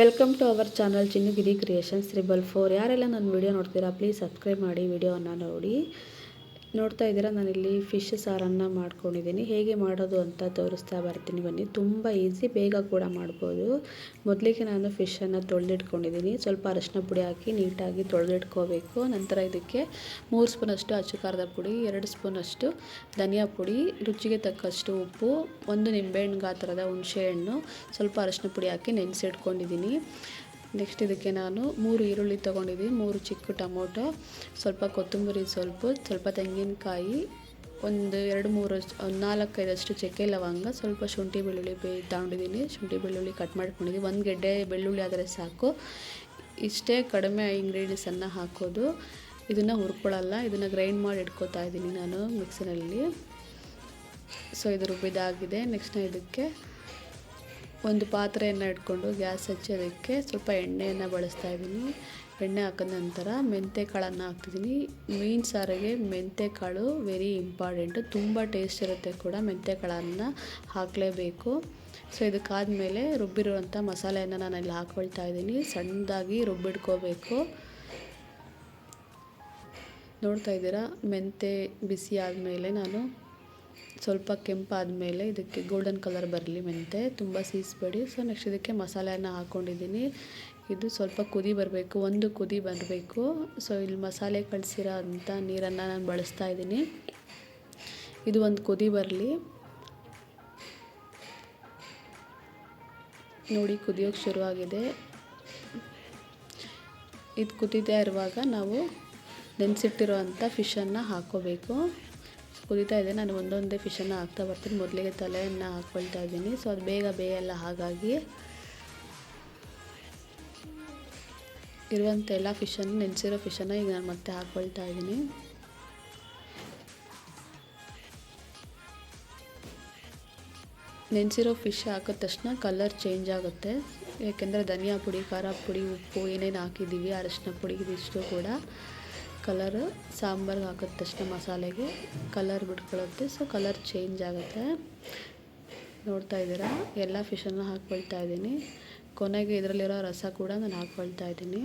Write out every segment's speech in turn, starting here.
Welcome to our channel Chinnugiri creations triple four ಯಾರೆಲ್ಲ ನನ್ನ video ನೋಡ್ತೀರಾ ಪ್ಲೀಸ್ ಸಬ್ಸ್ಕ್ರೈಬ್ ಮಾಡಿ ವಿಡಿಯೋವನ್ನು ನೋಡಿ. ನೋಡ್ತಾ ಇದ್ದೀರಾ? ನಾನಿಲ್ಲಿ ಫಿಶ್ ಸಾರನ್ನು ಮಾಡ್ಕೊಂಡಿದ್ದೀನಿ. ಹೇಗೆ ಮಾಡೋದು ಅಂತ ತೋರಿಸ್ತಾ ಬರ್ತೀನಿ ಬನ್ನಿ. ತುಂಬ ಈಸಿ, ಬೇಗ ಕೂಡ ಮಾಡ್ಬೋದು. ಮೊದಲಿಗೆ ನಾನು ಫಿಶನ್ನು ತೊಳೆದಿಟ್ಕೊಂಡಿದ್ದೀನಿ. ಸ್ವಲ್ಪ ಅರಶಿನ ಪುಡಿ ಹಾಕಿ ನೀಟಾಗಿ ತೊಳೆದಿಟ್ಕೋಬೇಕು. ನಂತರ ಇದಕ್ಕೆ ಮೂರು ಸ್ಪೂನಷ್ಟು ಅಚ್ಚು ಖಾರದ ಪುಡಿ, ಎರಡು ಸ್ಪೂನಷ್ಟು ಧನಿಯಾ ಪುಡಿ, ರುಚಿಗೆ ತಕ್ಕಷ್ಟು ಉಪ್ಪು, ಒಂದು ನಿಂಬೆಹಣ್ಣು ಗಾತ್ರದ ಹುಣಸೆಹಣ್ಣು, ಸ್ವಲ್ಪ ಅರಶಿನ ಪುಡಿ ಹಾಕಿ ನೆನೆಸಿಟ್ಕೊಂಡಿದ್ದೀನಿ. ನೆಕ್ಸ್ಟ್ ಇದಕ್ಕೆ ನಾನು ಮೂರು ಈರುಳ್ಳಿ ತೊಗೊಂಡಿದ್ದೀನಿ ಮೂರು ಚಿಕ್ಕ ಟೊಮೊಟೊ, ಸ್ವಲ್ಪ ಕೊತ್ತಂಬರಿ ಸ್ವಲ್ಪ ಸ್ವಲ್ಪ ತೆಂಗಿನಕಾಯಿ, ಒಂದು ಎರಡು ಮೂರು ನಾಲ್ಕೈದಷ್ಟು ಚಕ್ಕೆ ಲವಂಗ, ಸ್ವಲ್ಪ ಶುಂಠಿ ಬೆಳ್ಳುಳ್ಳಿ ಬೇ ತಗೊಂಡಿದ್ದೀನಿ. ಶುಂಠಿ ಬೆಳ್ಳುಳ್ಳಿ ಕಟ್ ಮಾಡ್ಕೊಂಡಿದ್ದೀನಿ. ಒಂದು ಗೆಡ್ಡೆ ಬೆಳ್ಳುಳ್ಳಿ ಆದರೆ ಸಾಕು. ಇಷ್ಟೇ ಕಡಿಮೆ ಇಂಗ್ರೀಡಿಯೆಂಟ್ಸನ್ನು ಹಾಕೋದು. ಇದನ್ನು ಹುರ್ಕೊಳ್ಳಲ್ಲ, ಇದನ್ನು ಗ್ರೈಂಡ್ ಮಾಡಿ ಇಟ್ಕೋತಾ ಇದ್ದೀನಿ ನಾನು ಮಿಕ್ಸಿನಲ್ಲಿ ಸೊ ಇದು ರುಬ್ಬಿದಾಗಿದೆ. ನೆಕ್ಸ್ಟ್ ಇದಕ್ಕೆ ಒಂದು ಪಾತ್ರೆಯನ್ನು ಇಟ್ಕೊಂಡು ಗ್ಯಾಸ್ ಹಚ್ಚೋದಕ್ಕೆ ಸ್ವಲ್ಪ ಎಣ್ಣೆಯನ್ನು ಬಳಸ್ತಾ ಇದ್ದೀನಿ. ಎಣ್ಣೆ ಹಾಕಿದ ನಂತರ ಮೆಂತ್ಯ ಕಾಳನ್ನು ಹಾಕ್ತಿದ್ದೀನಿ. ಮೀನು ಸಾರಿಗೆ ಮೆಂತ್ಯ ಕಾಳು ವೆರಿ ಇಂಪಾರ್ಟೆಂಟು ತುಂಬ ಟೇಸ್ಟ್ ಇರುತ್ತೆ ಕೂಡ ಮೆಂತ್ಯ ಕಾಳನ್ನು ಹಾಕಲೇಬೇಕು. ಸೊ ಇದಕ್ಕಾದಮೇಲೆ ರುಬ್ಬಿರುವಂಥ ಮಸಾಲೆಯನ್ನು ನಾನು ಇಲ್ಲಿ ಹಾಕ್ಕೊಳ್ತಾ ಇದ್ದೀನಿ. ಸಣ್ಣದಾಗಿ ರುಬ್ಬಿಡ್ಕೋಬೇಕು ನೋಡ್ತಾ ಇದ್ದೀರಾ? ಮೆಂತ್ಯ ಬಿಸಿ ಆದಮೇಲೆ ನಾನು ಸ್ವಲ್ಪ ಕೆಂಪಾದ ಮೇಲೆ ಇದಕ್ಕೆ ಗೋಲ್ಡನ್ ಕಲರ್ ಬರಲಿ ಮೆಂತೆ, ತುಂಬ ಸೀಸ್ಬೇಡಿ. ಸೊ ನೆಕ್ಸ್ಟ್ ಇದಕ್ಕೆ ಮಸಾಲೆಯನ್ನು ಹಾಕ್ಕೊಂಡಿದ್ದೀನಿ ಇದು ಸ್ವಲ್ಪ ಕುದಿ ಬರಬೇಕು, ಒಂದು ಕುದಿ ಬರಬೇಕು. ಸೊ ಇಲ್ಲಿ ಮಸಾಲೆ ಕಳಿಸಿರೋ ಅಂಥ ನೀರನ್ನು ನಾನು ಬಳಸ್ತಾ ಇದ್ದೀನಿ. ಇದು ಒಂದು ಕುದಿ ಬರಲಿ. ನೋಡಿ ಕುದಿಯೋಕ್ಕೆ ಶುರುವಾಗಿದೆ. ಇದು ಕುದಿದೇ ಇರುವಾಗ ನಾವು ನೆನೆಸಿಟ್ಟಿರೋ ಅಂಥ ಫಿಶನ್ನು ಹಾಕ್ಕೋಬೇಕು ಕುದೀತಾ ಇದೆ. ನಾನು ಒಂದೊಂದೇ ಫಿಶನ್ನು ಹಾಕ್ತಾ ಬರ್ತೀನಿ. ಮೊದಲಿಗೆ ತಲೆಯನ್ನು ಹಾಕ್ಕೊಳ್ತಾ ಇದ್ದೀನಿ. ಸೊ ಅದು ಬೇಗ ಬೇಯಲ್ಲ ಹಾಗಾಗಿ ಇರುವಂಥ ಎಲ್ಲ ಫಿಶನ್ನು ನೆನೆಸಿರೋ ಫಿಶನ್ನು ಈಗ ನಾನು ಮತ್ತೆ ಹಾಕ್ಕೊಳ್ತಾ ಇದ್ದೀನಿ. ನೆನೆಸಿರೋ ಫಿಶ್ ಹಾಕಿದ ತಕ್ಷಣ ಕಲರ್ ಚೇಂಜ್ ಆಗುತ್ತೆ. ಯಾಕೆಂದರೆ ಧನಿಯಾ ಪುಡಿ, ಖಾರ ಪುಡಿ, ಉಪ್ಪು ಏನೇನು ಹಾಕಿದ್ದೀವಿ, ಅರಶಿನ ಪುಡಿ, ಇದಿಷ್ಟು ಕೂಡ. ಕಲರ್ ಸಾಂಬಾರ್ಗೆ ಹಾಕಿದ ತಕ್ಷಣ ಮಸಾಲೆಗೆ. ಕಲರ್ ಬಿಟ್ಕೊಳ್ಳುತ್ತೆ ಸೊ ಕಲರ್ ಚೇಂಜ್ ಆಗುತ್ತೆ. ನೋಡ್ತಾ ಇದ್ದೀರಾ? ಎಲ್ಲ ಫಿಶನ್ನು ಹಾಕ್ಕೊಳ್ತಾ ಇದ್ದೀನಿ. ಕೊನೆಗೆ ಇದರಲ್ಲಿರೋ ರಸ ಕೂಡ ನಾನು ಹಾಕ್ಕೊಳ್ತಾ ಇದ್ದೀನಿ.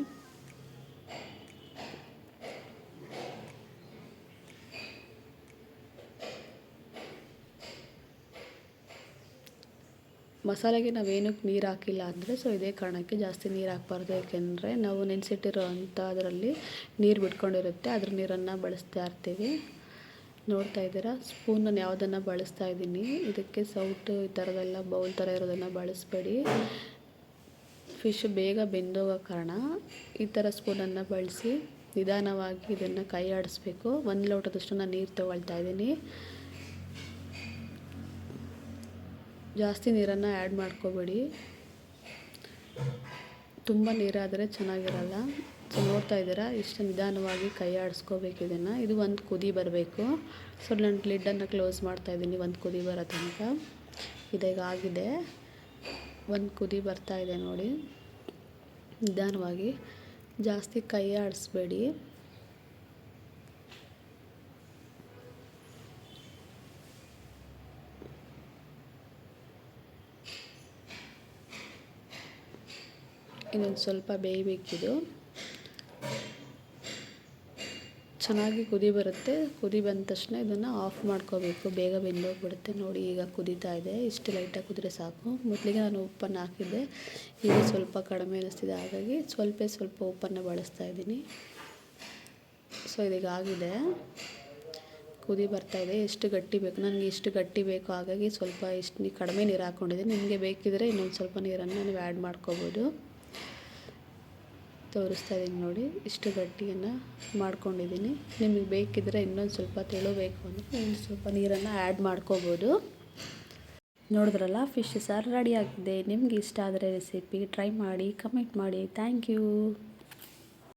ಮಸಾಲೆಗೆ ನಾವೇನಕ್ಕೆ ನೀರು ಹಾಕಿಲ್ಲ ಅಂದರೆ ಸೊ ಇದೇ ಕಾರಣಕ್ಕೆ ಜಾಸ್ತಿ ನೀರು ಹಾಕ್ಬಾರ್ದು. ಯಾಕೆಂದರೆ, ನಾವು ನೆನೆಸಿಟ್ಟಿರೋ ಅಂಥ ಅದರಲ್ಲಿ ನೀರು ಬಿಟ್ಕೊಂಡಿರುತ್ತೆ. ಅದ್ರ ನೀರನ್ನು ಬಳಸ್ತಾ ಇರ್ತೀವಿ. ನೋಡ್ತಾ ಇದ್ದೀರಾ? ಸ್ಪೂನನ್ನು ಯಾವುದನ್ನು ಬಳಸ್ತಾ ಇದ್ದೀನಿ. ಇದಕ್ಕೆ ಸೌಟು ಈ ಥರದೆಲ್ಲ ಬೌಲ್ ಥರ ಇರೋದನ್ನು ಬಳಸಬೇಡಿ. ಫಿಶ್ ಬೇಗ ಬೆಂದೋಗೋ ಕಾರಣ ಈ ಥರ ಸ್ಪೂನನ್ನು ಬಳಸಿ ನಿಧಾನವಾಗಿ ಇದನ್ನು ಕೈ ಆಡಿಸ್ಬೇಕು ಒಂದು ಲೋಟದಷ್ಟು ನಾನು ನೀರು ತೊಗೊಳ್ತಾ ಇದ್ದೀನಿ. ಜಾಸ್ತಿ ನೀರನ್ನು ಆ್ಯಡ್ ಮಾಡ್ಕೋಬೇಡಿ. ತುಂಬ ನೀರಾದರೆ ಚೆನ್ನಾಗಿರಲ್ಲ. ಸೊ ನೋಡ್ತಾ ಇದ್ದೀರಾ? ಇಷ್ಟು ನಿಧಾನವಾಗಿ ಕೈ ಆಡಿಸ್ಕೋಬೇಕು ಇದನ್ನು. ಇದು ಒಂದು ಕುದಿ ಬರಬೇಕು. ಸೊ ನಾನು ಲಿಡ್ಡನ್ನು ಕ್ಲೋಸ್ ಮಾಡ್ತಾ ಇದ್ದೀನಿ. ಒಂದು ಕುದಿ ಬರೋ ತನಕ. ಇದೀಗ ಆಗಿದೆ. ಒಂದು ಕುದಿ ಬರ್ತಾ ಇದೆ ನೋಡಿ. ನಿಧಾನವಾಗಿ ಜಾಸ್ತಿ ಕೈ ಆಡಿಸ್ಬೇಡಿ. ಇನ್ನೊಂದು ಸ್ವಲ್ಪ ಬೇಯಬೇಕಿದು ಚೆನ್ನಾಗಿ ಕುದಿ ಬರುತ್ತೆ. ಕುದಿ ಬಂದ ತಕ್ಷಣ ಇದನ್ನು ಆಫ್ ಮಾಡ್ಕೋಬೇಕು. ಬೇಗ ಬೆಂದೋಗ್ಬಿಡುತ್ತೆ. ನೋಡಿ ಈಗ ಕುದೀತಾ ಇದೆ. ಇಷ್ಟು ಲೈಟಾಗಿ ಕುದಿದ್ರೆ ಸಾಕು. ಮೊದಲಿಗೆ ನಾನು ಉಪ್ಪನ್ನು ಹಾಕಿದ್ದೆ. ಈಗ ಸ್ವಲ್ಪ ಕಡಿಮೆ ಅನ್ನಿಸ್ತಿದೆ. ಹಾಗಾಗಿ ಸ್ವಲ್ಪ ಸ್ವಲ್ಪ ಉಪ್ಪನ್ನು ಬಳಸ್ತಾ ಇದ್ದೀನಿ. ಸೊ ಇದೀಗ ಆಗಿದೆ. ಕುದಿ ಬರ್ತಾ ಇದೆ. ಎಷ್ಟು ಗಟ್ಟಿ ಬೇಕು? ನನಗೆ ಇಷ್ಟು ಗಟ್ಟಿ ಬೇಕು. ಹಾಗಾಗಿ ಸ್ವಲ್ಪ ಇಷ್ಟು ಕಡಿಮೆ ನೀರು ಹಾಕ್ಕೊಂಡಿದ್ದೀನಿ ನಿಮಗೆ ಬೇಕಿದ್ರೆ ಇನ್ನೊಂದು ಸ್ವಲ್ಪ ನೀರನ್ನು ನೀವು ಆ್ಯಡ್ ಮಾಡ್ಕೋಬೋದು. ತೋರಿಸ್ತಾ ಇದ್ದೀನಿ ನೋಡಿ. ಇಷ್ಟು ಗಟ್ಟಿಯನ್ನು ಮಾಡ್ಕೊಂಡಿದ್ದೀನಿ. ನಿಮಗೆ ಬೇಕಿದ್ದರೆ ಇನ್ನೊಂದು ಸ್ವಲ್ಪ ತೆಳುಬೇಕು ಅಂದರೆ ಇನ್ನೊಂದು ಸ್ವಲ್ಪ ನೀರನ್ನು ಆ್ಯಡ್ ಮಾಡ್ಕೋಬೋದು. ನೋಡಿದ್ರಲ್ಲ, ಫಿಶ್ ಸಾರು ರೆಡಿ ಆಗಿದೆ. ನಿಮಗೆ ಇಷ್ಟ ಆದರೆ ರೆಸಿಪಿ ಟ್ರೈ ಮಾಡಿ, ಕಮೆಂಟ್ ಮಾಡಿ. Thank you.